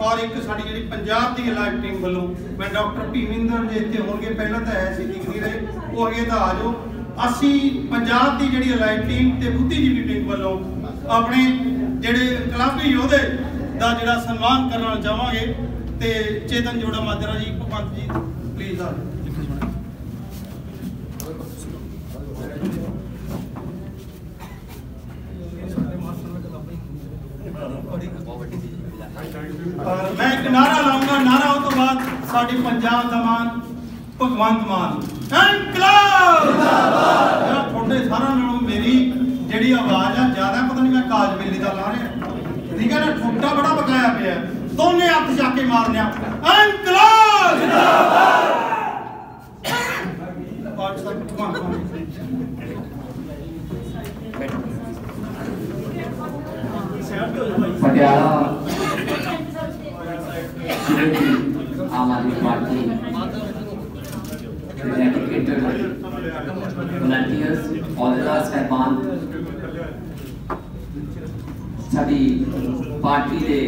ਔਰ ਇੱਕ ਸਾਡੀ ਜਿਹੜੀ ਪੰਜਾਬ ਦੀ ਲਾਈਵ ਟੀਮ ਵੱਲੋਂ ਮੈਂ ਡਾਕਟਰ ਭੀਮਿੰਦਰ ਜੀ ਇੱਥੇ ਹੋਣਗੇ, ਪਹਿਲਾਂ ਤਾਂ ਐ ਦਿਖਦੀ ਰਹੇ ਉਹ ਅੱਗੇ ਤਾਂ ਆ ਜਾਓ। ਅਸੀਂ ਪੰਜਾਬ ਦੀ ਜਿਹੜੀ ਲਾਈਵ ਟੀਮ ਤੇ ਬੁੱਧੀਜੀਵੀ ਟੀਮ ਵੱਲੋਂ ਆਪਣੇ ਜਿਹੜੇ ਇਨਕਲਾਬੀ ਯੋਧੇ ਦਾ ਜਿਹੜਾ ਸਨਮਾਨ ਕਰਨਾ ਚਾਹਾਂਗੇ ਤੇ ਚੇਤਨ ਜੋੜਾ ਮਾਜਰਾ ਜੀ, ਭਗਵੰਤ ਜੀ ਪਲੀਜ਼ ਆ। ਔਰ ਮੈਂ ਇੱਕ ਨਾਰਾ ਲਾਉਂਗਾ, ਨਾਰਾ ਉਹ ਤੋਂ ਬਾਅਦ ਸਾਡੀ ਪੰਜਾਬ ਦਾ ਮਾਨ ਭਗਵੰਤ ਮਾਨ। ਇਨਕਲਾਬ! ਜਿੰਦਾਬਾਦ! ਯਾਰ ਤੁਹਾਡੇ ਸਾਰਿਆਂ ਨਾਲੋਂ ਮੇਰੀ ਜਿਹੜੀ ਆਵਾਜ਼ ਆ, ਜ਼ਿਆਦਾ ਪਤਾ ਨਹੀਂ ਮੈਂ ਕਾਜ ਵੇਲੇ ਦਾ ਲਾ ਰਿਹਾ। ਠੀਕ ਹੈ ਨਾ? ਠੁੱਡਾ ਬੜਾ ਬਕਾਇਆ ਪਿਆ। ਦੋਨੇ ਹੱਥ ਜਾ ਕੇ ਮਾਰਨੇ ਇਨਕਲਾਬ! ਜਿੰਦਾਬਾਦ! ਪਾਕਿਸਤਾਨ ਭਗਵੰਤ ਮਾਨ ਪਟਿਆਲਾ ਜ਼ਿਲ੍ਹੇ ਦੀ Aam Aadmi party dedicated volunteers ਅਹੁਦੇਦਾਰ ਸਹਿਬਾਨ ਸਾਡੀ ਪਾਰਟੀ ਦੇ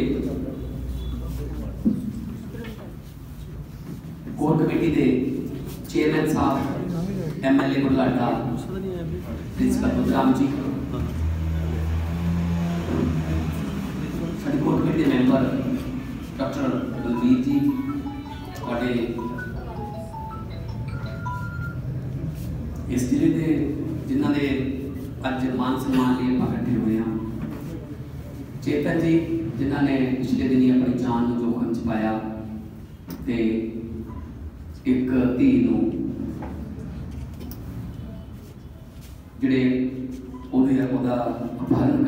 ਕੋਰ ਕਮੇਟੀ ਦੇ ਚੇਅਰਮੈਨ ਸਾਹਿਬ ਐਮਐਲਏ ਬੁਲਾਡਾ ਪ੍ਰਿੰਸੀਪਲ ਬੁੱਧਰਾਮ ਜੀ ਸਾਡੇ ਕੋਰ ਕਮੇਟੀ ਦੇ ਮੈਂਬਰ ਡਾਕਟਰ ਬਲਵੀਰ ਜੀ, ਤੁਹਾਡੇ ਇਸ ਜ਼ਿਲ੍ਹੇ ਦੇ ਜਿਨ੍ਹਾਂ ਦੇ ਅੱਜ ਮਾਨ ਸਨਮਾਨ ਲਈ ਆਪਾਂ ਇਕੱਠੇ ਹੋਏ ਹਾਂ, ਚੇਤਨ ਜੀ, ਜਿਨ੍ਹਾਂ ਨੇ ਪਿਛਲੇ ਦਿਨੀ ਆਪਣੀ ਜਾਨ ਨੂੰ ਜੋਖਮ 'ਚ ਪਾਇਆ ਤੇ ਇੱਕ ਧੀ ਨੂੰ ਜਿਹੜੇ ਉਹਦੇ ਉਹਦਾ ਅਪਹਰਨ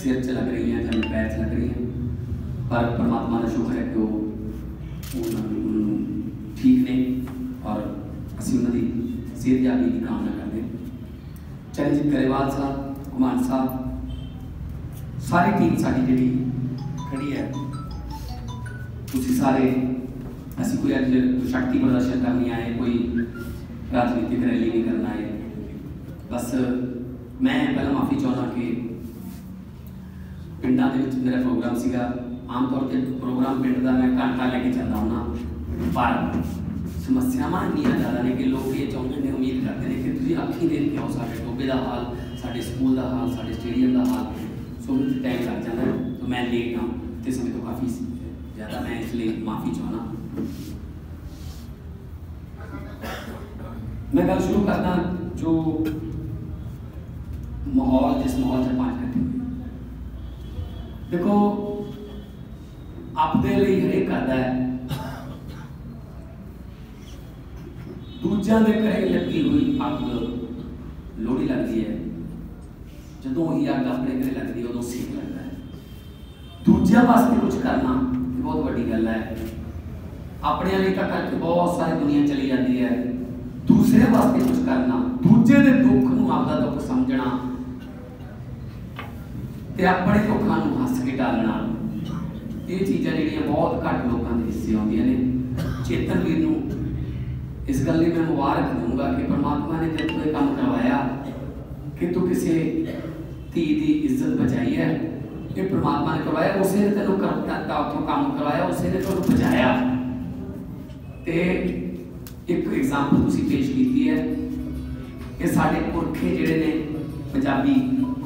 ਸਿਰ 'ਚ ਲੱਗ ਰਹੀ ਹੈ ਜਾਂ ਮੈਂ ਪੈਰ 'ਚ ਲੱਗ ਰਹੀ ਹੈ ਪਰ ਪਰਮਾਤਮਾ ਦਾ ਸ਼ੁਕਰ ਹੈ ਕਿ ਉਹ ਉਹਨਾਂ ਨੂੰ ਉਹਨਾਂ ਨੂੰ ਠੀਕ ਨੇ ਔਰ ਅਸੀਂ ਉਹਨਾਂ ਦੀ ਸਿਹਤਯਾਬੀ ਦੀ ਕਾਮਨਾ ਕਰਦੇ ਹਾਂ ਚਰਨਜੀਤ ਗਰੇਵਾਲ ਸਾਹਿਬ ਕੁਮਾਰ ਸਾਹਿਬ ਸਾਰੀ ਟੀਮ ਸਾਡੀ ਜਿਹੜੀ ਖੜੀ ਹੈ ਤੁਸੀਂ ਸਾਰੇ ਅਸੀਂ ਕੋਈ ਅੱਜ ਸ਼ਕਤੀ ਪ੍ਰਦਰਸ਼ਨ ਕਰਨ ਨਹੀਂ ਆਏ ਕੋਈ ਰਾਜਨੀਤਿਕ ਰੈਲੀ ਨਹੀਂ ਕਰਨ ਆਏ ਬਸ ਮੈਂ ਪਹਿਲਾਂ ਮਾਫੀ ਚਾਹੁੰਦਾ ਕਿ ਪਿੰਡਾਂ ਦੇ ਵਿੱਚ ਮੇਰਾ ਪ੍ਰੋਗਰਾਮ ਸੀਗਾ। ਆਮ ਤੌਰ ਤੇ ਪ੍ਰੋਗਰਾਮ ਪਿੰਡ ਦਾ ਮੈਂ ਘੰਟਾ ਲੈ ਕੇ ਚੱਲਦਾ ਹੁੰਦਾ। ਪਰ ਸਮੱਸਿਆਵਾਂ ਇੰਨੀਆਂ ਜ਼ਿਆਦਾ ਨੇ ਕਿ ਲੋਕ ਇਹ ਚਾਹੁੰਦੇ ਨੇ, ਉਮੀਦ ਕਰਦੇ ਨੇ ਕਿ ਤੁਸੀਂ ਅੱਖੀਂ ਦੇਖ ਕੇ ਆਓ ਸਾਡੇ ਟੋਬੇ ਦਾ ਹਾਲ, ਸਾਡੇ ਸਕੂਲ ਦਾ ਹਾਲ, ਸਾਡੇ ਸਟੇਡੀਅਮ ਦਾ ਹਾਲ। ਸੋ ਮੈਨੂੰ ਟਾਈਮ ਲੱਗ ਜਾਂਦਾ ਹੈ। ਤਾਂ ਮੈਂ ਲੇਟ ਹਾਂ ਤੇ ਸਮੇਂ ਤੋਂ ਕਾਫੀ ਜ਼ਿਆਦਾ ਮੈਂ ਇਸ ਲਈ ਮਾਫੀ ਚਾਹਣਾ ਮੈਂ ਗੱਲ ਸ਼ੁਰੂ ਕਰਦਾ ਜੋ ਮਾਹੌਲ, ਜਿਸ ਮਾਹੌਲ 'ਚ ਆਪਾਂ ਇਕੱਠੇ ਹੋਏ ਦੇਖੋ, ਆਪਦੇ ਲਈ ਹਰੇਕ ਕਰਦਾ ਹੈ। ਦੂਜਿਆਂ ਦੇ ਘਰੇ ਲੱਗੀ ਹੋਈ ਅੱਗ ਲੋੜੀ ਲੱਗਦੀ ਹੈ। ਜਦੋਂ ਹੀ ਅੱਗ ਆਪਣੇ ਘਰੇ ਲੱਗਦੀ ਹੈ, ਉਦੋਂ ਸੇਕ ਲੱਗਦਾ ਹੈ। ਦੂਜਿਆਂ ਵਾਸਤੇ ਕੁਝ ਕਰਨਾ ਇਹ ਬਹੁਤ ਵੱਡੀ ਗੱਲ ਹੈ। ਆਪਣੇ ਲਈ ਤਾਂ ਕਰਕੇ ਬਹੁਤ ਸਾਰੀ ਦੁਨੀਆ ਚਲੀ ਜਾਂਦੀ ਹੈ। ਦੂਸਰੇ ਵਾਸਤੇ ਕੁਝ ਕਰਨਾ, ਦੂਜੇ ਦੇ ਦੁੱਖ ਨੂੰ ਆਪਦਾ ਦੁੱਖ ਸਮਝਣਾ ਤੇ ਆਪਣੇ ਦੁੱਖਾਂ ਨੂੰ ਹੱਸ ਕੇ ਟਾਲਣਾ ਇਹ ਚੀਜ਼ਾਂ ਜਿਹੜੀਆਂ ਬਹੁਤ ਘੱਟ ਲੋਕਾਂ ਦੇ ਹਿੱਸੇ ਆਉਂਦੀਆਂ ਨੇ। ਚੇਤਨ ਵੀਰ ਨੂੰ ਇਸ ਗੱਲ ਲਈ ਮੈਂ ਮੁਬਾਰਕ ਦਊਂਗਾ ਕਿ ਪਰਮਾਤਮਾ ਨੇ ਤੇਰੇ ਤੋਂ ਇਹ ਕੰਮ ਕਰਵਾਇਆ ਕਿ ਤੂੰ ਕਿਸੇ ਧੀ ਦੀ ਇੱਜ਼ਤ ਬਚਾਈ ਹੈ। ਇਹ ਪਰਮਾਤਮਾ ਨੇ ਕਰਵਾਇਆ, ਉਸੇ ਨੇ ਤੈਨੂੰ ਕਰਤਾ ਉੱਥੋਂ ਕੰਮ ਕਰਵਾਇਆ, ਉਸੇ ਨੇ ਤੈਨੂੰ ਬਚਾਇਆ। ਤੇ ਇੱਕ ਐਗਜ਼ਾਮਪਲ ਤੁਸੀਂ ਪੇਸ਼ ਕੀਤੀ ਹੈ ਕਿ ਸਾਡੇ ਪੁਰਖੇ ਜਿਹੜੇ ਨੇ ਪੰਜਾਬੀ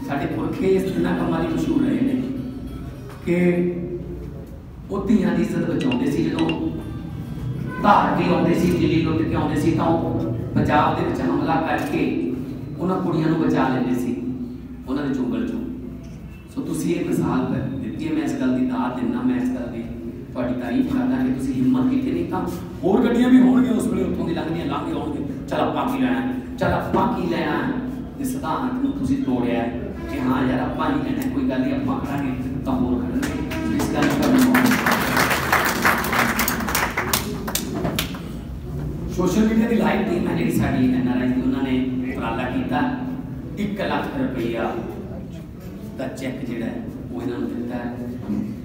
ਸਾਡੇ ਪੁਰਖੇ ਇਸ ਦਿਨਾਂ ਕੰਮਾਂ ਲਈ ਮਸ਼ਹੂਰ ਰਹੇ ਨੇ ਕਿ ਉਹ ਧੀਆਂ ਦੀ ਇੱਜ਼ਤ ਬਚਾਉਂਦੇ ਸੀ, ਜਦੋਂ ਧਾਰ ਕੇ ਆਉਂਦੇ ਸੀ ਦਿੱਲੀ ਲੁੱਟ ਕੇ ਆਉਂਦੇ ਸੀ, ਤਾਂ ਉਹ ਪੰਜਾਬ ਦੇ ਵਿੱਚ ਹਮਲਾ ਕਰਕੇ ਉਹਨਾਂ ਕੁੜੀਆਂ ਨੂੰ ਬਚਾ ਲੈਂਦੇ ਸੀ, ਉਹਨਾਂ ਦੇ ਚੁੰਗਲ ਚੋਂ। ਸੋ ਤੁਸੀਂ ਇਹ ਮਿਸਾਲ ਦਿੱਤੀ ਹੈ, ਮੈਂ ਇਸ ਗੱਲ ਦੀ ਦਾਤ ਦਿੰਦਾ, ਮੈਂ ਇਸ ਗੱਲ ਦੀ ਤੁਹਾਡੀ ਤਾਰੀਫ ਕਰਦਾ ਕਿ ਤੁਸੀਂ ਹਿੰਮਤ ਕੀਤੀ ਨਹੀਂ, ਤਾਂ ਹੋਰ ਗੱਡੀਆਂ ਵੀ ਹੋਣਗੀਆਂ ਉਸ ਵੇਲੇ, ਉੱਥੋਂ ਦੀ ਲੰਘਦੀਆਂ, ਲੰਘ ਕੇ ਆਉਣਗੇ ਚਲ ਆਪਾਂ ਕੀ ਲੈਣਾ, ਚਲ ਆਪਾਂ ਕੀ ਲੈਣਾ ਇਸ ਸਿਧਾਂਤ ਨੂੰ ਤੁਸੀਂ ਤੋੜਿਆ ਕਿ ਹਾਂ ਯਾਰ ਆਪਾਂ ਨਹੀਂ ਲੈਣਾ, ਕੋਈ ਗੱਲ ਨਹੀਂ, ਆਪਾਂ ਕਰਾਂਗੇ, ਤਾਂ ਹੋਰ ਕਰਨਗੇ ਇਸ ਗੱਲ ਦਾ ਸੋਸ਼ਲ ਮੀਡੀਆ ਦੀ ਲਾਈਵ ਟੀਮ ਹੈ ਜਿਹੜੀ ਸਾਡੀ ਐਨਆਰਆਈ ਦੀ, ਉਹਨਾਂ ਨੇ ਉਪਰਾਲਾ ਕੀਤਾ। 1 ਲੱਖ ਰੁਪਈਆ ਦਾ ਚੈੱਕ ਜਿਹੜਾ ਹੈ, ਉਹ ਇਹਨਾਂ ਨੂੰ ਦਿੱਤਾ ਹੈ,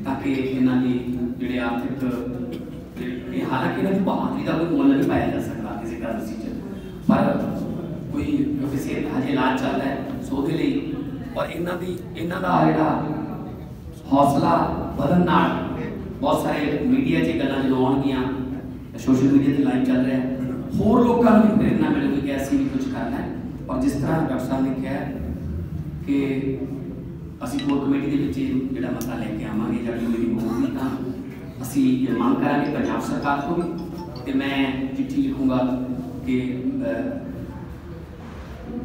ਤਾਂ ਕਿ ਇਹਨਾਂ ਦੀ ਜਿਹੜੇ ਆਰਥਿਕ, ਇਹ ਹਾਲਾਂਕਿ ਇਹਨਾਂ ਦੀ ਬਹਾਦਰੀ ਦਾ ਕੋਈ ਮੁੱਲ ਨਹੀਂ ਪਾਇਆ ਜਾ ਸਕਦਾ ਕਿਸੇ ਗੱਲ ਸੀ ਪਰ ਕੋਈ ਕਿਉਂਕਿ ਸਿਹਤ ਹਜੇ ਇਲਾਜ ਚੱਲਦਾ ਹੈ, ਸੋ ਉਹਦੇ ਲਈ ਔਰ ਇਹਨਾਂ ਦੀ, ਇਹਨਾਂ ਦਾ ਜਿਹੜਾ ਹੌਸਲਾ ਵਧਣ ਨਾਲ ਬਹੁਤ ਸਾਰੇ ਮੀਡੀਆ 'ਚ ਗੱਲਾਂ ਜਦੋਂ ਆਉਣਗੀਆਂ, ਸੋਸ਼ਲ ਮੀਡੀਆ ਤੇ ਲਾਈਵ ਚੱਲ ਰਿਹਾ, ਹੋਰ ਲੋਕਾਂ ਨੂੰ ਵੀ ਪ੍ਰੇਰਨਾ ਮਿਲੇਗੀ ਕਿ ਅਸੀਂ ਵੀ ਕੁਝ ਕਰਨਾ ਹੈ। ਔਰ ਜਿਸ ਤਰ੍ਹਾਂ ਡਾਕਟਰ ਸਾਹਿਬ ਨੇ ਕਿਹਾ ਕਿ ਅਸੀਂ ਕੋਰ ਕਮੇਟੀ ਦੇ ਵਿੱਚ ਇਹ ਜਿਹੜਾ ਮਸਲਾ ਲੈ ਕੇ ਆਵਾਂਗੇ, ਜਾਂ ਕੋਈ ਮੀਟਿੰਗ ਹੋਊਗੀ ਤਾਂ ਅਸੀਂ ਇਹ ਮੰਗ ਕਰਾਂਗੇ ਪੰਜਾਬ ਸਰਕਾਰ ਤੋਂ ਵੀ। ਤੇ ਮੈਂ ਚਿੱਠੀ ਲਿਖੂੰਗਾ ਕਿ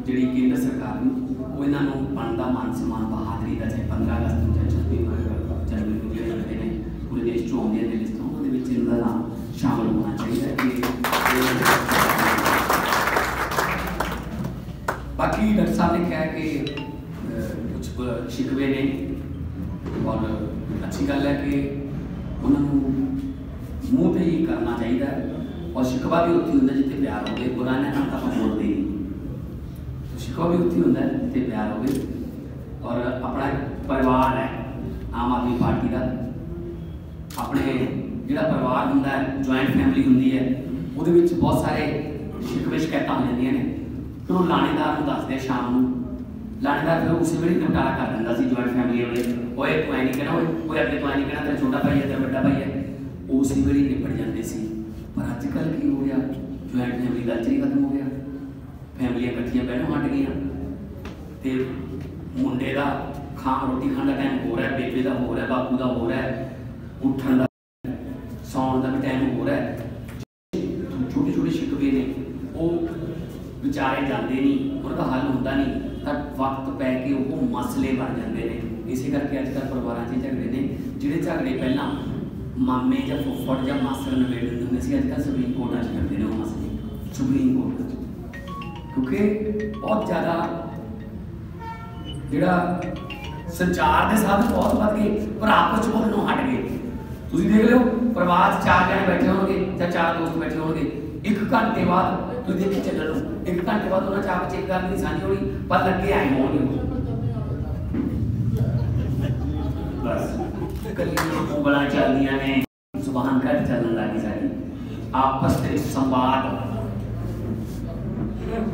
ਜਿਹੜੀ ਕੇਂਦਰ ਸਰਕਾਰ ਨੂੰ, ਉਹ ਇਹਨਾਂ ਨੂੰ ਬਣਦਾ ਮਾਨ ਸਨਮਾਨ ਬਹਾਦਰੀ ਦਾ ਚਾਹੇ 15 ਅਗਸਤ ਨੂੰ ਚਾਹੇ 26 ਜਨਵਰੀ ਨੂੰ ਜਿਹੜੇ ਹੁੰਦੇ ਨੇ, ਪੂਰੇ ਦੇਸ਼ ਚੋਂ ਆਉਂਦੇ ਨੇ ਲਿਸਟ ਉਹਨਾਂ ਵਿੱਚ ਇਹਨਾਂ ਦਾ ਨਾਮ ਸ਼ਾਮਲ ਹੋਣਾ ਚਾਹੀਦਾ ਹੈ ਕਿ ਬਾਕੀ ਡਾਕਟਰ ਸਾਹਿਬ ਨੇ ਕਿਹਾ ਕਿ ਕੁਝ ਸ਼ਿਕਵੇ ਨੇ ਔਰ ਅੱਛੀ ਗੱਲ ਹੈ ਕਿ ਉਹਨਾਂ ਨੂੰ ਮੂੰਹ ਤੇ ਹੀ ਕਰਨਾ ਚਾਹੀਦਾ ਔਰ ਸ਼ਿਕਵਾ ਵੀ ਉੱਥੇ ਹੁੰਦਾ ਜਿੱਥੇ ਪਿਆਰ ਹੋਵੇ, ਬੁਰਾ ਨਾ ਤਾਂ ਆਪਾਂ ਬੋਲਦੇ ਨਹੀਂ। ਸ਼ਿਕਵਾ ਵੀ ਉੱਥੇ ਹੁੰਦਾ ਤੇ ਪਿਆਰ ਹੋਵੇ। ਔਰ ਆਪਣਾ ਪਰਿਵਾਰ ਹੈ, ਆਮ ਆਦਮੀ ਪਾਰਟੀ ਦਾ। ਆਪਣੇ ਜਿਹੜਾ ਪਰਿਵਾਰ ਹੁੰਦਾ ਹੈ ਜੁਆਇੰਟ ਫੈਮਿਲੀ ਹੁੰਦੀ ਹੈ, ਉਹਦੇ ਵਿੱਚ ਬਹੁਤ ਸਾਰੇ ਸ਼ਿਕਵੇ ਹੋ ਜਾਂਦੀਆਂ ਨੇ। ਫਿਰ ਉਹ ਲਾਣੇਦਾਰ ਨੂੰ ਦੱਸਦੇ ਸ਼ਾਮ ਨੂੰ। ਲਾਣੇਦਾਰ ਫਿਰ ਉਸੇ ਵੇਲੇ ਨਿਪਟਾਰਾ ਕਰ ਦਿੰਦਾ ਸੀ ਜੁਆਇੰਟ ਫੈਮਿਲੀ ਵਾਲੇ। ਉਹ ਓਏ ਕੋਈ ਨਹੀਂ ਕਹਿਣਾ, ਓਏ ਕੋਈ ਆਪਣੇ ਕੋਈ ਨਹੀਂ ਕਹਿਣਾ, ਤੇਰਾ ਛੋਟਾ ਭਾਈ ਹੈ, ਤੇਰਾ ਵੱਡਾ ਭਾਈ ਹੈ। ਉਸੇ ਵੇਲੇ ਨਿਪਟ ਜਾਂਦੇ ਸੀ। ਪਰ ਅੱਜ ਕੱਲ ਕੀ ਹੋ ਗਿਆ? ਜੁਆਇੰਟ ਫੈਮਿਲੀ ਦਾ ਚਰੀ ਖਤਮ ਹੋ ਗਿਆ। ਫੈਮਲੀਆਂ ਇਕੱਠੀਆਂ ਬਹਿਣੋਂ ਹਟ ਗਈਆਂ। ਤੇ ਮੁੰਡੇ ਦਾ ਖਾਣ, ਰੋਟੀ ਖਾਣ ਦਾ ਟਾਈਮ ਹੋ ਰਿਹਾ ਬੇਬੇ ਦਾ ਹੋ ਰਿਹਾ ਬਾਪੂ ਦਾ ਹੋ ਰਿਹਾ ਉੱਠਣ ਦਾ ਸੌਣ ਦਾ ਵੀ ਟਾਈਮ ਹੋ। ਰਿਹਾ ਛੋਟੇ ਛੋਟੇ ਸ਼ਿਕਵੇ ਨੇ, ਉਹ ਵਿਚਾਰੇ ਜਾਂਦੇ ਨਹੀਂ, ਉਹਨਾਂ ਦਾ ਹੱਲ ਹੁੰਦਾ ਨਹੀਂ, ਤਾਂ ਵਕਤ ਪੈ ਕੇ ਉਹ ਮਸਲੇ ਬਣ ਜਾਂਦੇ ਨੇ। ਇਸੇ ਕਰਕੇ ਅੱਜ ਕੱਲ੍ਹ ਪਰਿਵਾਰਾਂ 'ਚ ਝਗੜੇ ਨੇ, ਜਿਹੜੇ ਝਗੜੇ ਪਹਿਲਾਂ ਮਾਮੇ ਜਾਂ ਫੁੱਫੜ ਜਾਂ ਮਾਸੜ ਨਵੇੜ ਦਿੰਦੇ ਹੁੰਦੇ ਸੀ, ਅੱਜ ਕੱਲ੍ਹ ਸੁਪਰੀਮ ਕੋਰਟਾਂ 'ਚ ਕਰਦੇ ਨੇ ਉਹ ਮਸਲੇ। ਸੁਪਰੀਮ ਕੋਰਟ ਕਿਉਂਕਿ ਬਹੁਤ ਜ਼ਿਆਦਾ ਜਿਹੜਾ ਸੰਚਾਰ ਦੇ ਸਾਧਨ ਬਹੁਤ ਵੱਧ ਗਏ ਪਰ ਆਪਸ ਚ ਬੋਲਣੋਂ ਹਟ ਗਏ ਤੁਸੀਂ ਦੇਖ ਲਿਓ ਪਰਿਵਾਰ 'ਚ ਚਾਰ ਜਣੇ ਬੈਠੇ ਹੋਣਗੇ ਜਾਂ ਚਾਰ ਦੋਸਤ ਬੈਠੇ ਹੋਣਗੇ ਇੱਕ ਘੰਟੇ ਬਾਅਦ ਤੁਸੀਂ ਦੇਖੀ ਚੱਲਣ ਨੂੰ ਇੱਕ ਘੰਟੇ ਬਾਅਦ ਉਹਨਾਂ ਚਾਹ ਵਿੱਚ ਇੱਕ ਗੱਲ ਨਹੀਂ ਸਾਂਝੀ ਹੋਣੀ ਪਰ ਲੱਗੇ ਆਏ ਹੋਣਗੇ ਬਸ ਕੱਲੀਆਂ ਉਂਗਲਾਂ ਚੱਲਦੀਆਂ ਨੇ ਜ਼ੁਬਾਨ ਘੱਟ ਚੱਲਣ ਲੱਗੀ ਸਾਡੀ ਆਪਸ ਦੇ ਵਿੱਚ ਸੰਵਾਦ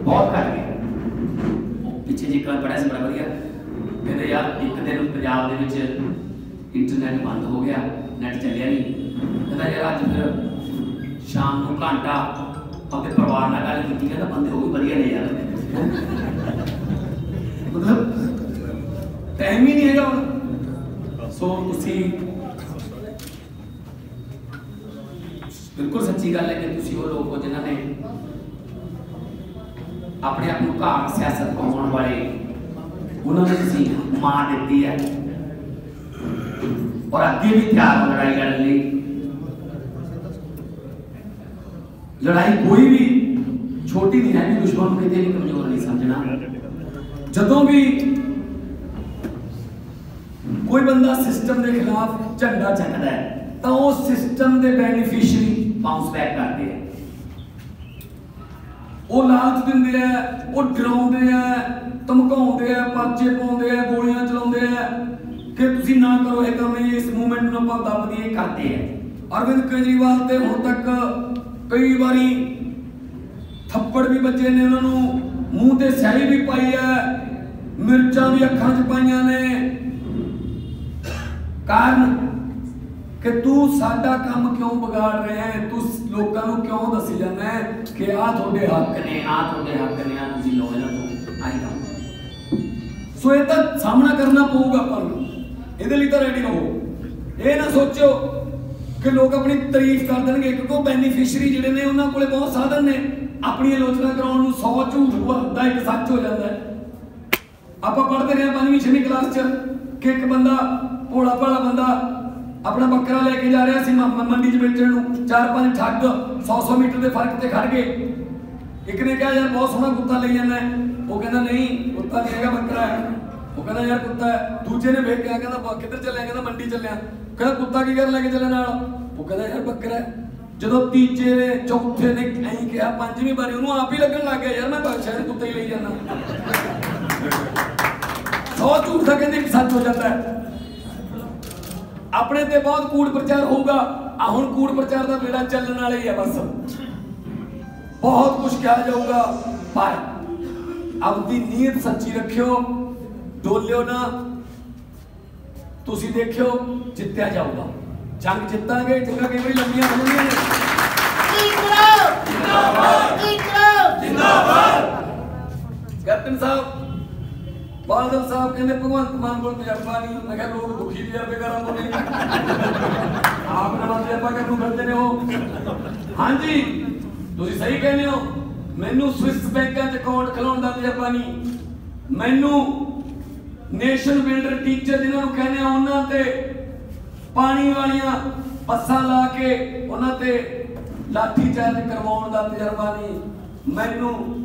ਬਹੁਤ ਘੱਟ ਗਿਆ ਪਿੱਛੇ ਜੀ ਕੱਲ ਪੜਿਆ ਸੀ, ਬੜਾ ਵਧੀਆ। ਕਹਿੰਦੇ ਯਾਰ, ਇੱਕ ਦਿਨ ਪੰਜਾਬ ਦੇ ਵਿੱਚ ਇੰਟਰਨੈਟ ਬੰਦ ਹੋ ਗਿਆ ਨੈਟ ਚੱਲਿਆ ਨਹੀਂ। ਕਹਿੰਦਾ ਯਾਰ, ਅੱਜ ਫਿਰ ਸ਼ਾਮ ਨੂੰ ਘੰਟਾ ਆਪਣੇ ਪਰਿਵਾਰ ਨਾਲ ਗੱਲ ਕੀਤੀ, ਕਹਿੰਦਾ ਬੰਦੇ ਉਹ ਵੀ ਵਧੀਆ ਨੇ ਯਾਰ। ਮਤਲਬ ਟਾਈਮ ਹੀ ਨਹੀਂ ਹੈਗਾ ਹੁਣ। ਸੋ ਤੁਸੀਂ ਬਿਲਕੁਲ ਸੱਚੀ ਗੱਲ ਹੈ ਕਿ ਤੁਸੀਂ ਉਹ ਲੋਕ ਹੋ ਜਿਨ੍ਹਾਂ ਨੇ ਆਪਣੇ ਆਪ ਨੂੰ ਘਾਟ ਸਿਆਸਤ ਪਾਉਣ ਵਾਲੇ ਉਹਨਾਂ ਨੂੰ ਤੁਸੀਂ ਮਾਰ ਦਿੱਤੀ ਹੈ। ਔਰ ਅੱਗੇ ਵੀ ਤਿਆਰ ਹੋ ਲੜਾਈ ਲੜਨ ਲਈ। ਲੜਾਈ ਕੋਈ ਵੀ ਛੋਟੀ ਨਹੀਂ ਹੈ ਕਿ ਦੁਸ਼ਮਣ ਨੂੰ ਕਿਤੇ ਵੀ ਕਮਜ਼ੋਰ ਨਹੀਂ ਸਮਝਣਾ। ਜਦੋਂ ਵੀ ਕੋਈ ਬੰਦਾ ਸਿਸਟਮ ਦੇ ਖਿਲਾਫ ਝੰਡਾ ਚੱਕਦਾ ਹੈ, ਤਾਂ ਉਹ ਸਿਸਟਮ ਦੇ ਬੈਨੀਫੀਸ਼ੀਅਰੀ ਬਾਉਂਸ ਬੈਕ ਕਰਦੇ ਆ ਉਹ ਲਾਲਚ ਦਿੰਦੇ ਆ, ਉਹ ਡਰਾਉਂਦੇ ਆ, ਧਮਕਾਉਂਦੇ ਆ, ਪਰਚੇ ਪਾਉਂਦੇ ਆ, ਗੋਲੀਆਂ ਚਲਾਉਂਦੇ ਆ। ਕਿ ਤੁਸੀਂ ਨਾ ਕਰੋ ਇਹ ਕੰਮ, ਇਸ ਮੂਵਮੈਂਟ ਨੂੰ ਆਪਾਂ ਦੱਬ ਦਈਏ, ਕਰਦੇ ਆ। ਅਰਵਿੰਦ ਕੇਜਰੀਵਾਲ ਤੇ ਹੁਣ ਤੱਕ ਕਈ ਵਾਰੀ ਥੱਪੜ ਵੀ ਵੱਜੇ ਨੇ ਉਹਨਾਂ ਨੂੰ, ਮੂੰਹ ਤੇ ਸਿਆਹੀ ਵੀ ਪਾਈ ਹੈ ਮਿਰਚਾਂ ਵੀ ਅੱਖਾਂ 'ਚ ਪਾਈਆਂ ਨੇ। ਕਾਰਨ ਕਿ ਤੂੰ ਸਾਡਾ ਕੰਮ ਕਿਉਂ ਵਿਗਾੜ ਰਿਹਾ ਹੈ? ਤੂੰ ਲੋਕਾਂ ਨੂੰ ਕਿਉਂ ਦੱਸੀ ਜਾਂਦਾ ਹੈ ਕਿ ਆਹ ਤੁਹਾਡੇ ਹੱਕ ਨੇ, ਆਹ ਤੁਹਾਡੇ ਹੱਕ ਨੇ ਆ ਤੁਸੀਂ ਲੋ ਇਹਨਾਂ ਤੋਂ ਆਈ ਕੰਮ। ਸੋ ਇਹ ਤਾਂ ਸਾਹਮਣਾ ਕਰਨਾ ਪਊਗਾ ਆਪਾਂ ਨੂੰ। ਇਹਦੇ ਲਈ ਤਾਂ ਰੈਡੀ ਰਹੋ। ਇਹ ਨਾ ਸੋਚੋ ਕਿ ਲੋਕ ਆਪਣੀ ਤਾਰੀਫ ਕਰ ਦੇਣਗੇ। ਕਿਉਂਕਿ ਬੈਨੀਫੀਸ਼ੀਅਰੀ ਜਿਹੜੇ ਨੇ, ਉਹਨਾਂ ਕੋਲੇ ਬਹੁਤ ਸਾਧਨ ਨੇ। ਆਪਣੀ ਆਲੋਚਨਾ ਕਰਾਉਣ ਨੂੰ 100 ਝੂਠ ਹੁੰਦਾ ਇੱਕ ਸੱਚ ਹੋ ਜਾਂਦਾ ਹੈ। ਆਪਾਂ ਪੜ੍ਹਦੇ ਰਹੇ ਹਾਂ ਪੰਜਵੀਂ, ਛੇਵੀਂ ਕਲਾਸ 'ਚ ਕਿ ਇੱਕ ਬੰਦਾ ਭੋਲਾ ਭਾਲਾ ਬੰਦਾ ਆਪਣਾ ਬੱਕਰਾ ਲੈ ਕੇ ਜਾ ਰਿਹਾ ਸੀ ਮੰਡੀ 'ਚ ਵੇਚਣ ਨੂੰ। ਚਾਰ ਪੰਜ ਠੱਗ 100-100 ਮੀਟਰ ਦੇ ਫ਼ਰਕ ਤੇ ਖੜ ਗਏ। ਇੱਕ ਨੇ ਕਿਹਾ, ਯਾਰ ਬਹੁਤ ਸੋਹਣਾ ਕੁੱਤਾ ਲਈ ਜਾਂਦਾ ਉਹ ਕਹਿੰਦਾ, ਨਹੀਂ, ਕੁੱਤਾ ਨਹੀਂ ਹੈਗਾ, ਬੱਕਰਾ ਹੈ। ਉਹ ਕਹਿੰਦਾ, ਯਾਰ ਕੁੱਤਾ ਦੂਜੇ ਨੇ ਵੇਖ ਕਹਿੰਦਾ ਕਿੱਧਰ ਚੱਲਿਆ? ਕਹਿੰਦਾ, ਮੰਡੀ ਚੱਲਿਆ। ਕਹਿੰਦਾ, ਕੁੱਤਾ ਕੀ ਕਰਨ ਲੈ ਕੇ ਚੱਲਿਆ ਨਾਲ? ਉਹ ਕਹਿੰਦਾ, ਯਾਰ ਬੱਕਰਾ ਹੈ। ਜਦੋਂ ਤੀਜੇ ਨੇ, ਚੌਥੇ ਨੇ ਐਂ ਕਿਹਾ, ਪੰਜਵੀਂ ਵਾਰੀ ਉਹਨੂੰ ਆਪ ਹੀ ਲੱਗਣ ਲੱਗ ਗਿਆ, ਯਾਰ ਮੈਂ ਬਾਦਸ਼ਾਹ ਦੇ ਕੁੱਤੇ ਹੀ ਲਈ ਜਾਂਦਾ। ਸੌ ਝੂਠ ਦਾ ਕਹਿੰਦੇ ਇੱਕ ਸੱਚ ਹੋ ਜਾਂਦਾ ਆਪਣੇ ਤੇ ਬਹੁਤ ਕੂੜ ਪ੍ਰਚਾਰ ਹੋਊਗਾ ਆ ਹੁਣ ਕੂੜ ਪ੍ਰਚਾਰ ਦਾ ਵੇੜਾ ਚੱਲਣ ਵਾਲਾ ਹੀ ਹੈ ਬਸ। ਬਹੁਤ ਕੁਝ ਕਿਹਾ ਜਾਊਗਾ ਪਰ ਆਪਦੀ ਨੀਅਤ ਸੱਚੀ ਰੱਖਿਓ ਡੋਲਿਓ ਨਾ। ਤੁਸੀਂ ਦੇਖਿਓ ਜਿੱਤਿਆ ਜਾਊਗਾ। ਜੰਗ ਜਿੱਤਾਂਗੇ ਜੰਗਾਂ ਕਈ ਵਾਰੀ ਲੰਮੀਆਂ ਹੋ ਜਾਂਦੀਆਂ ਨੇ ਇਨਕਲਾਬ ਜਿੰਦਾਬਾਦ! ਇਨਕਲਾਬ ਕੈਪਟਨ ਸਾਹਿਬ ਬਾਦਲ ਸਾਹਿਬ ਕਹਿੰਦੇ, ਭਗਵੰਤ ਮਾਨ ਕੋਲ ਤਜਰਬਾ ਨਹੀਂ ਮੈਂ ਕਿਹਾ, ਲੋਕ ਦੁਖੀ ਤਜਰਬੇ ਕਰਾਂ ਨਹੀਂ ਆਪ ਨਾਲ ਤਜਰਬਾ ਕਰਨ ਨੂੰ ਫਿਰਦੇ ਨੇ ਉਹ। ਹਾਂਜੀ, ਤੁਸੀਂ ਸਹੀ ਕਹਿੰਦੇ ਹੋ। ਮੈਨੂੰ ਸਵਿਸ ਬੈਂਕਾਂ 'ਚ ਅਕਾਊਂਟ ਖੋਲਣ ਦਾ ਤਜਰਬਾ ਨਹੀਂ। ਮੈਨੂੰ ਨੇਸ਼ਨ ਬਿਲਡਰ ਟੀਚਰ ਜਿਹਨਾਂ ਨੂੰ ਕਹਿੰਦੇ ਆ, ਉਹਨਾਂ ਤੇ ਪਾਣੀ ਵਾਲੀਆਂ ਬੱਸਾਂ ਲਾ ਕੇ ਉਹਨਾਂ ਤੇ ਲਾਠੀ ਚਾਰਜ ਕਰਵਾਉਣ ਦਾ ਤਜਰਬਾ ਨਹੀਂ। ਮੈਨੂੰ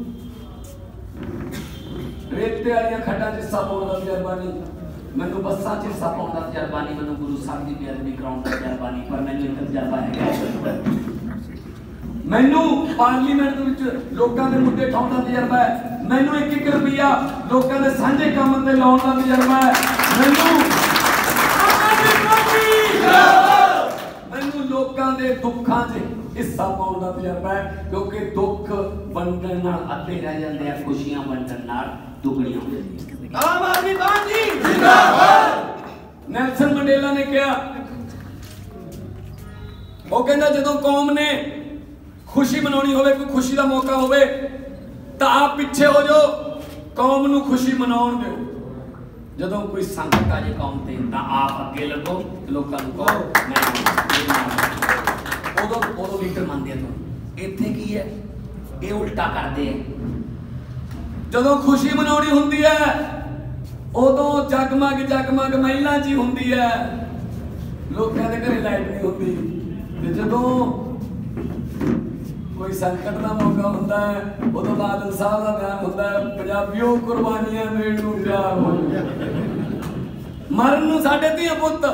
ਰੇਤੇ ਵਾਲੀਆਂ ਖੱਡਾਂ 'ਚ ਹਿੱਸਾ ਪਾਉਣ ਦਾ ਤਜਰਬਾ ਨਹੀਂ। ਮੈਨੂੰ ਬੱਸਾਂ 'ਚ ਹਿੱਸਾ ਪਾਉਣ ਦਾ ਤਜਰਬਾ ਨਹੀਂ, ਮੈਨੂੰ ਗੁਰੂ ਸਾਹਿਬ ਦੀ ਬੇਅਦਬੀ ਕਰਾਉਣ ਦਾ ਤਜਰਬਾ ਨਹੀਂ, ਪਰ ਮੈਨੂੰ ਇੱਕ ਤਜਰਬਾ ਹੈਗਾ। ਮੈਨੂੰ ਪਾਰਲੀਮੈਂਟ ਦੇ ਵਿੱਚ ਲੋਕਾਂ ਦੇ ਮੁੱਦੇ ਉਠਾਉਣ ਦਾ ਤਜਰਬਾ ਹੈ। ਮੈਨੂੰ ਇੱਕ ਇੱਕ ਰੁਪਿਆ ਲੋਕਾਂ ਦੇ ਸਾਂਝੇ ਕੰਮ ਤੇ ਲਾਉਣ ਦਾ ਤਜਰਬਾ ਹੈ। ਮੈਨੂੰ ਮੈਨੂੰ ਲੋਕਾਂ ਦੇ ਦੁੱਖਾਂ 'ਚ ਹਿੱਸਾ ਪਾਉਣ ਦਾ ਤਜਰਬਾ ਹੈ, ਕਿਉਂਕਿ ਦੁੱਖ ਵੰਡਣ ਨਾਲ ਅੱਧੇ ਰਹਿ ਜਾਂਦੇ ਆ, ਖੁਸ਼ੀਆਂ ਵੰਡਣ ਨਾਲ। ਦੁੱਗਣੀਆਂ ਹੋ ਜਾਂਦੀਆਂ Aam Aadmi party Nelson Mandela ਨੇ ਕਿਹਾ, ਉਹ ਕਹਿੰਦਾ ਜਦੋਂ ਕੌਮ ਨੇ ਖੁਸ਼ੀ ਮਨਾਉਣੀ ਹੋਵੇ, ਕੋਈ ਖੁਸ਼ੀ ਦਾ ਮੌਕਾ ਹੋਵੇ, ਤਾਂ ਆਪ ਪਿੱਛੇ ਹੋ ਜਾਓ, ਕੌਮ ਨੂੰ ਖੁਸ਼ੀ ਮਨਾਉਣ ਦਿਓ। ਜਦੋਂ ਕੋਈ ਸੰਕਟ ਆ ਜੇ ਕੌਮ ਤੇ, ਤਾਂ ਆਪ ਅੱਗੇ ਲੱਗੋ ਲੋਕਾਂ ਨੂੰ ਕਹੋ, ਮੈਂ ਇਹ ਉਦੋਂ ਉਦੋਂ ਲੀਡਰ ਮੰਨਦੇ ਆ ਤੁਹਾਨੂੰ। ਇੱਥੇ ਕੀ ਹੈ? ਇਹ ਉਲਟਾ ਕਰਦੇ ਆ। ਜਦੋਂ ਖੁਸ਼ੀ ਮਨਾਉਣੀ ਹੁੰਦੀ ਹੈ, ਉਦੋਂ ਜਗਮਗ ਜਗਮਗ ਮਹਿਲਾਂ 'ਚ ਹੁੰਦੀ ਹੈ। ਲੋਕਾਂ ਦੇ ਘਰੇ ਲਾਈਟ ਨਹੀਂ ਹੁੰਦੀ। ਤੇ ਜਦੋਂ ਕੋਈ ਸੰਕਟ ਦਾ ਮੌਕਾ ਹੁੰਦਾ ਹੈ, ਉਦੋਂ ਬਾਦਲ ਸਾਹਿਬ ਦਾ ਬਿਆਨ ਹੁੰਦਾ ਹੈ, ਪੰਜਾਬੀਓ ਕੁਰਬਾਨੀਆਂ ਦੇਣ ਨੂੰ ਤਿਆਰ ਹੋ ਮਰਨ ਨੂੰ ਸਾਡੇ ਧੀਆਂ ਪੁੱਤ,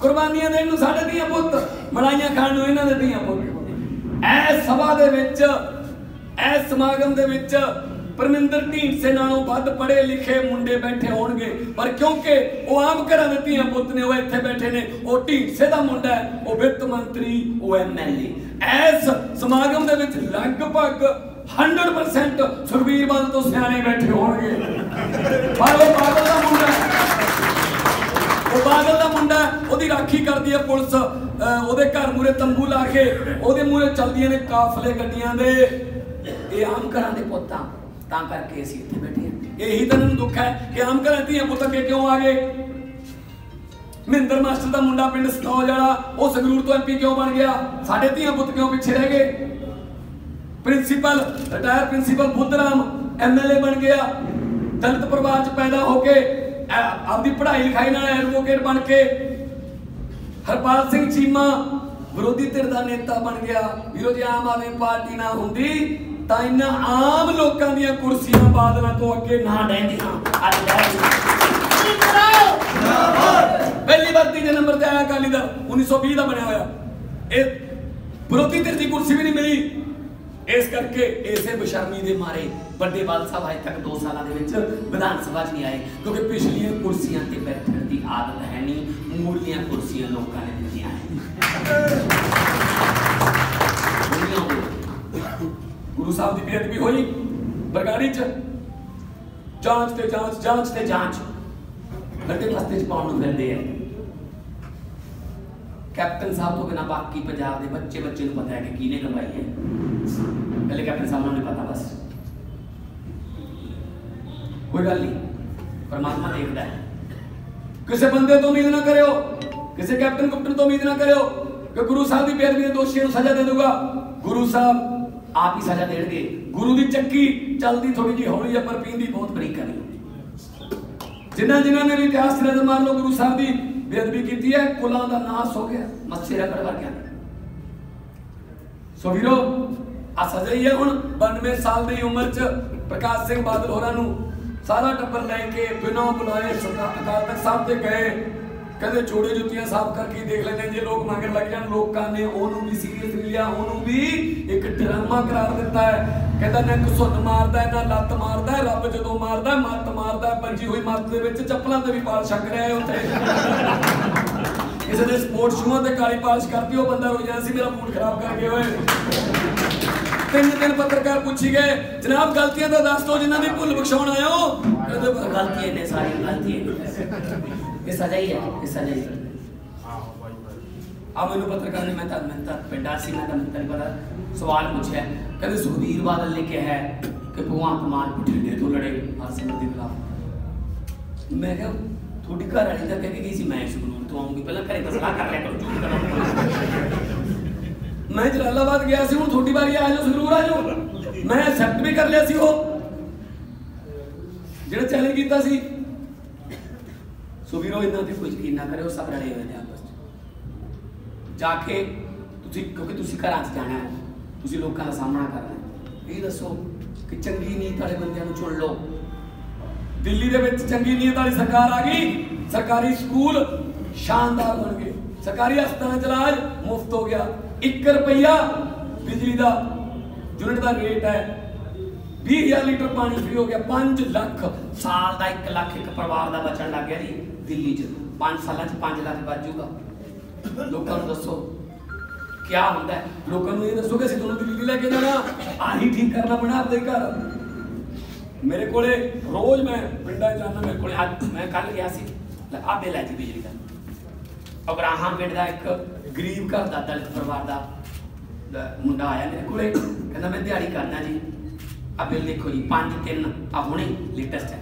ਕੁਰਬਾਨੀਆਂ ਦੇਣ ਨੂੰ ਸਾਡੇ ਧੀਆਂ ਪੁੱਤ, ਮਲਾਈਆਂ ਖਾਣ ਨੂੰ ਇਹਨਾਂ ਦੇ ਧੀਆਂ ਪੁੱਤ। ਐ ਸਭਾ ਦੇ ਵਿੱਚ, ਐ ਸਮਾਗਮ ਦੇ ਵਿੱਚ ਪਰਮਿੰਦਰ ਢੀਂਡਸੇ ਨਾਲੋਂ ਵੱਧ ਪੜ੍ਹੇ ਲਿਖੇ ਮੁੰਡੇ ਬੈਠੇ ਹੋਣਗੇ। ਪਰ ਕਿਉਂਕਿ ਉਹ ਆਮ ਘਰਾਂ ਦੇ ਧੀਆਂ ਪੁੱਤ ਨੇ, ਉਹ ਇੱਥੇ ਬੈਠੇ ਨੇ, ਉਹ ਢੀਂਡਸੇ ਦਾ ਮੁੰਡਾ ਹੈ, ਉਹ ਵਿੱਤ ਮੰਤਰੀ, ਉਹ ਐਮਐਲਏ ਐਸ ਸਮਾਗਮ ਦੇ ਵਿੱਚ ਲਗਭਗ 100% ਸੁਰਵੀਰ ਬਾਦਲ ਤੋਂ ਸਿਆਣੇ ਬੈਠੇ ਹੋਣਗੇ। ਪਰ ਉਹ ਬਾਦਲ ਦਾ ਮੁੰਡਾ ਉਹ ਬਾਦਲ ਦਾ ਮੁੰਡਾ ਉਹਦੀ ਰਾਖੀ ਕਰਦੀ ਹੈ ਪੁਲਿਸ। ਉਹਦੇ ਘਰ ਮੂਰੇ ਤੰਬੂ ਲਾ ਕੇ, ਉਹਦੇ ਮੂਰੇ ਚਲਦੀਆਂ ਨੇ ਕਾਫਲੇ ਗੱਡੀਆਂ ਦੇ। ਇਹ ਆਮ ਘਰਾਂ ਦੇ ਪੁੱਤਾਂ। ਤਾਂ ਕਰਕੇ ਅਸੀਂ ਇੱਥੇ ਬੈਠੇ ਹਾਂ। ਇਹੀ ਤਾਂ ਇਹਨਾਂ ਨੂੰ ਦੁੱਖ ਹੈ ਕਿ ਆਮ ਘਰਾਂ ਦੀਆਂ ਪੁੱਤ ਅੱਗੇ ਕਿਉਂ ਆ ਗਏ? ਮਹਿੰਦਰ ਮਾਸਟਰ ਦਾ ਮੁੰਡਾ ਪਿੰਡ ਸਤੌਜ ਵਾਲਾ, ਉਹ ਸੰਗਰੂਰ ਤੋਂ ਐਮਪੀ ਕਿਉਂ ਬਣ ਗਿਆ? ਸਾਡੇ ਧੀਆਂ ਪੁੱਤ ਕਿਉਂ ਪਿੱਛੇ ਰਹਿ ਗਏ? Principal retire principal Budhram MLA ਬਣ ਗਿਆ। ਦਲਿਤ ਪਰਿਵਾਰ ਚ ਪੈਦਾ ਹੋ ਕੇ ਆਪਦੀ ਪੜ੍ਹਾਈ ਲਿਖਾਈ ਨਾਲ ਐਡਵੋਕੇਟ ਬਣ ਕੇ, ਹਰਪਾਲ ਸਿੰਘ ਚੀਮਾ ਵਿਰੋਧੀ ਧਿਰ ਦਾ ਨੇਤਾ ਬਣ ਗਿਆ। ਵੀਰੋ ਜੇ, ਆਮ ਆਦਮੀ ਪਾਰਟੀ ਨਾ ਹੁੰਦੀ। ਤਾਂ ਇਹਨਾਂ ਆਮ ਲੋਕਾਂ ਦੀਆਂ ਕੁਰਸੀਆਂ ਬਾਦਲਾਂ ਤੋਂ ਅੱਗੇ ਨਾ ਡੈਂਦੀਆਂ ਅੱਜ ਲੈ ਪਹਿਲੀ ਵਾਰ ਤੀਜੇ ਨੰਬਰ ਤੇ ਆਇਆ ਅਕਾਲੀ ਦਲ 1920 ਦਾ ਬਣਿਆ ਹੋਇਆ। ਇਹ ਵਿਰੋਧੀ ਧਿਰ ਦੀ ਕੁਰਸੀ ਵੀ ਨਹੀਂ ਮਿਲੀ। ਇਸ ਕਰਕੇ ਇਸੇ ਬਸ਼ਰਮੀ ਦੇ ਮਾਰੇ ਵੱਡੇ ਬਾਲ ਸਾਹਿਬ ਅਜੇ ਤੱਕ 2 ਸਾਲਾਂ ਦੇ ਵਿੱਚ ਵਿਧਾਨ ਸਭਾ 'ਚ ਨਹੀਂ ਆਏ ਕਿਉਂਕਿ ਪਿਛਲੀਆਂ ਕੁਰਸੀਆਂ ਤੇ ਬੈਠਣ ਦੀ ਆਦਤ ਹੈ ਨਹੀਂ। ਮੂਲੀਆਂ ਕੁਰਸੀਆਂ ਲੋਕਾਂ ਨੇ ਦਿੱਤੀਆਂ ਹੈ ਮੂਲੀਆਂ ਹੋਈਆਂ। ਗੁਰੂ ਸਾਹਿਬ ਦੀ ਬੇਅਦਬੀ ਹੋਈ, ਬਰਗਾੜੀ ਚ। ਜਾਂਚ ਤੇ ਜਾਂਚ ਜਾਂਚ ਤੇ ਜਾਂਚ। ਵੱਡੇ ਰਸਤੇ 'ਚ ਪਾਉਣ ਨੂੰ ਫਿਰਦੇ ਆ। ਕੈਪਟਨ ਸਾਹਿਬ ਤੋਂ ਬਿਨਾਂ ਬਾਕੀ ਪੰਜਾਬ ਦੇ ਬੱਚੇ ਬੱਚੇ ਨੂੰ ਪਤਾ ਹੈ ਕਿ ਕਿਹਨੇ ਕਰਵਾਈ ਹੈ। ਪਹਿਲੇ ਕੈਪਟਨ ਸਾਹਿਬ ਨੂੰ ਪਤਾ ਬਸ। ਕੋਈ ਗੱਲ ਨਹੀਂ, ਪਰਮਾਤਮਾ ਦੇਖਦਾ ਹੈ। ਕਿਸੇ ਬੰਦੇ ਤੋਂ ਉਮੀਦ ਨਾ ਕਰਿਓ, ਕਿਸੇ ਕੈਪਟਨ ਕੁਪਟਨ ਤੋਂ ਉਮੀਦ ਨਾ ਕਰਿਓ ਕਿ ਗੁਰੂ ਸਾਹਿਬ ਦੀ ਬੇਅਦਬੀ ਦੇ ਦੋਸ਼ੀਆਂ ਨੂੰ ਸਜ਼ਾ ਦੇ ਦੂਗਾ ਗੁਰੂ ਸਾਹਿਬ ਆਪ ਹੀ ਸਜ਼ਾ ਦੇਣਗੇ। ਗੁਰੂ ਦੀ ਚੱਕੀ ਚੱਲਦੀ ਥੋੜੀ ਜਿਹੀ ਹੌਲੀ ਹੈ ਪਰ ਪੀਂਦੀ ਬਹੁਤ ਬਰੀਕ ਕਰੀ ਜਿਨ੍ਹਾਂ ਜਿਨ੍ਹਾਂ ਨੇ ਵੀ ਇਤਿਹਾਸ ਨਜ਼ਰ ਮਾਰ ਲਓ, ਗੁਰੂ ਸਾਹਿਬ ਦੀ ਬੇਅਦਬੀ ਕੀਤੀ ਹੈ, ਕੁਲਾਂ ਦਾ ਨਾਸ ਹੋ ਗਿਆ ਮੱਛੇ ਰਗੜ ਵਰਗਿਆ ਸੋ ਵੀਰੋ ਆ ਸਜ਼ਾ ਹੀ ਹੈ ਹੁਣ 92 ਸਾਲ ਦੀ ਉਮਰ 'ਚ ਪ੍ਰਕਾਸ਼ ਸਿੰਘ ਬਾਦਲ ਹੋਰਾਂ ਨੂੰ ਸਾਰਾ ਟੱਬਰ ਲੈ ਕੇ ਬਿਨਾਂ ਬੁਲਾਏ ਸਰਦਾਰ ਅਕਾਲ ਤਖਤ ਸਾਹਿਬ ਤੇ ਗਏ। ਕਹਿੰਦੇ ਜੋੜੇ ਜੁੱਤੀਆਂ ਸਾਫ਼ ਕਰਕੇ ਦੇਖ ਲੈਂਦੇ ਜੇ ਲੋਕ ਮੰਗਣ ਲੱਗ ਜਾਣ, ਲੋਕਾਂ ਨੇ ਉਹਨੂੰ ਵੀ ਸੀਰੀਅਸ ਲਿਆ, ਉਹਨੂੰ ਵੀ ਇੱਕ ਡਰਾਮਾ ਕਰਾਰ ਦਿੱਤਾ ਹੈ। ਕਹਿੰਦਾ ਨਾ ਸੁਣ ਮਾਰਦਾ, ਨਾ ਲੱਤ ਮਾਰਦਾ, ਰੱਬ ਜਦੋਂ ਮਾਰਦਾ, ਮੱਤ ਮਾਰਦਾ, ਪੰਜੀ ਹੋਈ ਮੱਤ ਦੇ ਵਿੱਚ ਚੱਪਲਾਂ ਤੇ ਵੀ ਪਾਲ ਛੱਕ ਰਿਹਾ ਹੈ ਉੱਥੇ। ਕਿਸੇ ਨੇ ਸਪੋਰਟ ਸ਼ੂਆਂ ਤੇ ਕਾਲੀ ਪਾਲਿਸ਼ ਕਰਤੀ, ਉਹ ਬੰਦਾ ਰੋ ਜਾਣਾ ਸੀ, ਮੇਰਾ ਮੂਡ ਖਰਾਬ ਕਰ ਗਿਆ ਓਏ। ਤਿੰਨ ਦਿਨ ਪੱਤਰਕਾਰ ਪੁੱਛੀ ਗਏ, ਜਨਾਬ, ਗਲਤੀਆਂ ਦਾ ਦੱਸ ਦਿਓ, ਜਿਨ੍ਹਾਂ ਦੀ ਭੁੱਲ ਬਖਸ਼ਾਉਣ ਆਇਓ ਕਹਿੰਦੇ ਪਰ ਨੇ ਸਾਰੀ ਗਲਤੀਆਂ ਹੈ ਇਹ ਸਜ਼ਾ ਹੀ ਹੈ ਇਹ ਸਜ਼ਾ ਹੀ ਹੈ। ਆ ਮੈਨੂੰ ਪੱਤਰਕਾਰ ਨੇ ਮੈਂ ਤਾਂ ਮੈਂ ਤਾਂ ਪਿੰਡਾ ਸੀ ਮੈਂ ਤਾਂ ਮੈਨੂੰ ਤਾਂ ਨਹੀਂ ਪਤਾ ਸਵਾਲ ਪੁੱਛਿਆ। ਕਹਿੰਦੇ ਸੁਖਬੀਰ ਬਾਦਲ ਨੇ ਕਿਹਾ ਹੈ ਕਿ ਭਗਵੰਤ ਮਾਨ ਬਠਿੰਡੇ ਤੋਂ ਲੜੇ ਹਰਸਿਮਰਤ ਦੇ ਖਿਲਾਫ। ਮੈਂ ਕਿਹਾ ਤੁਹਾਡੀ ਘਰ ਵਾਲੀ ਤਾਂ ਕਹਿ ਕੇ ਗਈ ਸੀ ਮੈਂ ਸੰਗਰੂਰ ਤੋਂ ਆਉਂਗੀ ਪਹਿਲਾਂ ਘਰੇ ਤਾਂ ਸਲਾਹ ਕਰ ਲਿਆ ਕਰੋ ਝੂਠ ਕਰੋ ਮੈਂ ਜਲਾਲਾਬਾਦ ਗਿਆ ਸੀ ਹੁਣ ਤੁਹਾਡੀ ਵਾਰੀ ਆ ਜਾਓ ਸੰਗਰੂਰ ਆ ਜਾਓ। ਮੈਂ ਐਕਸੈਪਟ ਵੀ ਕਰ ਲਿਆ ਸੀ ਉਹ। ਜਿਹੜਾ ਚੈਲੰਜ ਕੀਤਾ ਸੀ ਸੋ ਵੀਰੋ, ਇਹਨਾਂ ਤੇ ਕੋਈ ਯਕੀਨ ਨਾ ਕਰਿਓ ਸਭ ਰਲੇ ਹੋਏ ਨੇ ਆਪਸ ਵਿੱਚ ਜਾ ਕੇ ਤੁਸੀਂ, ਕਿਉਂਕਿ ਤੁਸੀਂ ਘਰਾਂ 'ਚ ਜਾਣਾ ਹੈ, ਤੁਸੀਂ ਲੋਕਾਂ ਦਾ ਸਾਹਮਣਾ ਕਰਨਾ ਹੈ। ਇਹ ਦੱਸੋ ਕਿ ਚੰਗੀ ਨੀਅਤ ਵਾਲੇ ਬੰਦਿਆਂ ਨੂੰ ਚੁਣ ਲਓ। ਦਿੱਲੀ ਦੇ ਵਿੱਚ ਚੰਗੀ ਨੀਅਤ ਵਾਲੀ ਸਰਕਾਰ ਆ ਗਈ। ਸਰਕਾਰੀ ਸਕੂਲ ਸ਼ਾਨਦਾਰ ਬਣ ਗਏ। ਸਰਕਾਰੀ ਹਸਪਤਾਲਾਂ 'ਚ ਇਲਾਜ ਮੁਫਤ ਹੋ ਗਿਆ। 1 ਰੁਪਈਆ ਬਿਜਲੀ ਦਾ ਯੂਨਿਟ ਦਾ ਰੇਟ ਹੈ 20000 ਲੀਟਰ ਪਾਣੀ ਫ੍ਰੀ ਹੋ ਗਿਆ 5 ਲੱਖ। ਸਾਲ ਦਾ 1 ਲੱਖ ਇੱਕ ਪਰਿਵਾਰ ਦਾ ਬਚਣ ਲੱਗ ਗਿਆ ਜੀ, ਦਿੱਲੀ 'ਚ। 5 ਸਾਲਾਂ 'ਚ 5 ਲੱਖ ਬਚ ਜਾਊਗਾ। ਲੋਕਾਂ ਨੂੰ ਦੱਸੋ ਕੀ ਹੁੰਦਾ ਹੈ? ਲੋਕਾਂ ਨੂੰ ਇਹ ਦੱਸੋ ਕਿ ਅਸੀਂ ਤੁਹਾਨੂੰ ਦਿੱਲੀ ਲੈ ਕੇ ਜਾਣਾ। ਆਹੀ ਠੀਕ ਕਰਨਾ ਬਣਾ ਆਪਦੇ ਘਰ। ਮੇਰੇ ਕੋਲੇ ਰੋਜ਼ ਮੈਂ ਪਿੰਡਾਂ 'ਚ ਜਾਂਦਾ ਮੇਰੇ ਕੋਲੇ ਅੱਜ ਮੈਂ ਕੱਲ ਗਿਆ ਸੀ। ਲੈ ਜੀ ਬਿਜਲੀ ਦਾ। ਅਬਰਾਹਮ ਪਿੰਡ ਦਾ ਇੱਕ ਗਰੀਬ ਘਰ ਦਾ, ਦਲਿਤ ਪਰਿਵਾਰ ਦਾ। ਦਾ ਮੁੰਡਾ ਆਇਆ ਮੇਰੇ ਕੋਲੇ, ਕਹਿੰਦਾ ਮੈਂ ਦਿਹਾੜੀ ਕਰਦਾ ਜੀ। ਆ ਬਿੱਲ ਦੇਖੋ ਜੀ 5 3 ਆ ਹੁਣੇ ਲੇਟੈਸਟ ਹੈ।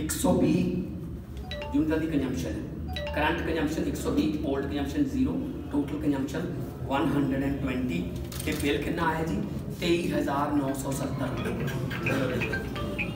120 ਯੂਨਿਟ ਦੀ ਕੰਜੰਪਸ਼ਨ ਹੈ। Current consumption 120 old consumption 0 total consumption 120 ਤੇ ਬਿੱਲ ਕਿੰਨਾ ਆਇਆ ਜੀ? 23970